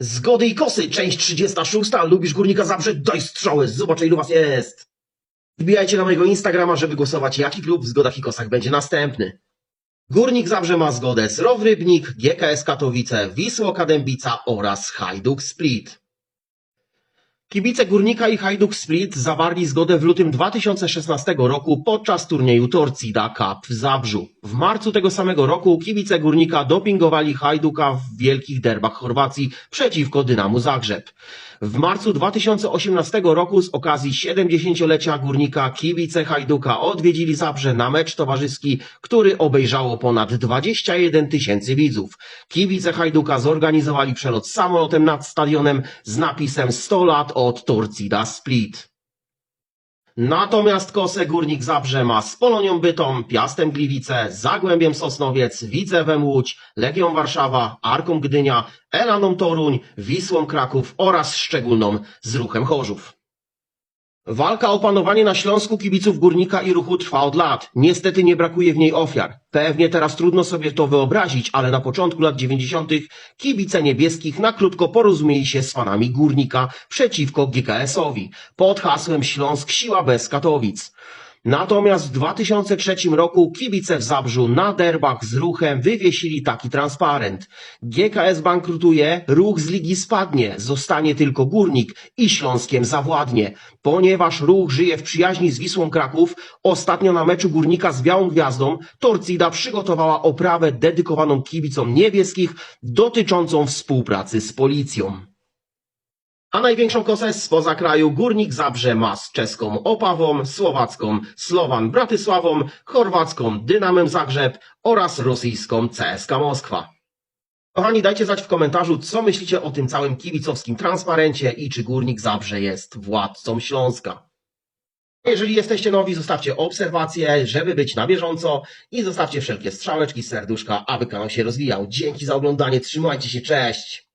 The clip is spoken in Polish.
Zgody i kosy, część 36. Lubisz Górnika Zabrze? Daj strzały, zobaczę ilu was jest. Wbijajcie na mojego Instagrama, żeby głosować, jaki klub w Zgodach i Kosach będzie następny. Górnik Zabrze ma zgodę z Row Rybnik, GKS Katowice, Wisło Kadębica oraz Hajduk Split. Kibice Górnika i Hajduk Split zawarli zgodę w lutym 2016 roku podczas turnieju Torcida Cup w Zabrzu. W marcu tego samego roku kibice Górnika dopingowali Hajduka w wielkich derbach Chorwacji przeciwko Dynamu Zagrzeb. W marcu 2018 roku z okazji 70-lecia Górnika kibice Hajduka odwiedzili Zabrze na mecz towarzyski, który obejrzało ponad 21 tysięcy widzów. Kibice Hajduka zorganizowali przelot samolotem nad stadionem z napisem 100 lat od Torcida Split. Natomiast Kosę Górnik Zabrze ma z Polonią Bytom, Piastem Gliwice, Zagłębiem Sosnowiec, Widzewem Łódź, Legią Warszawa, Arką Gdynia, Elaną Toruń, Wisłą Kraków oraz szczególną z Ruchem Chorzów. Walka o panowanie na Śląsku kibiców Górnika i Ruchu trwa od lat. Niestety nie brakuje w niej ofiar. Pewnie teraz trudno sobie to wyobrazić, ale na początku lat 90. kibice niebieskich na krótko porozumieli się z fanami Górnika przeciwko GKS-owi pod hasłem Śląsk siła bez Katowic. Natomiast w 2003 roku kibice w Zabrzu na derbach z ruchem wywiesili taki transparent. GKS bankrutuje, ruch z ligi spadnie, zostanie tylko górnik i Śląskiem zawładnie. Ponieważ ruch żyje w przyjaźni z Wisłą Kraków, ostatnio na meczu górnika z Białą Gwiazdą Torcida przygotowała oprawę dedykowaną kibicom niebieskich dotyczącą współpracy z policją. A największą kosę spoza kraju Górnik Zabrze ma z czeską Opawą, słowacką Slovan Bratysławą, chorwacką Dynamem Zagrzeb oraz rosyjską CSK Moskwa. Kochani, dajcie znać w komentarzu, co myślicie o tym całym kibicowskim transparencie i czy Górnik Zabrze jest władcą Śląska. Jeżeli jesteście nowi, zostawcie obserwacje, żeby być na bieżąco i zostawcie wszelkie strzałeczki, serduszka, aby kanał się rozwijał. Dzięki za oglądanie, trzymajcie się, cześć!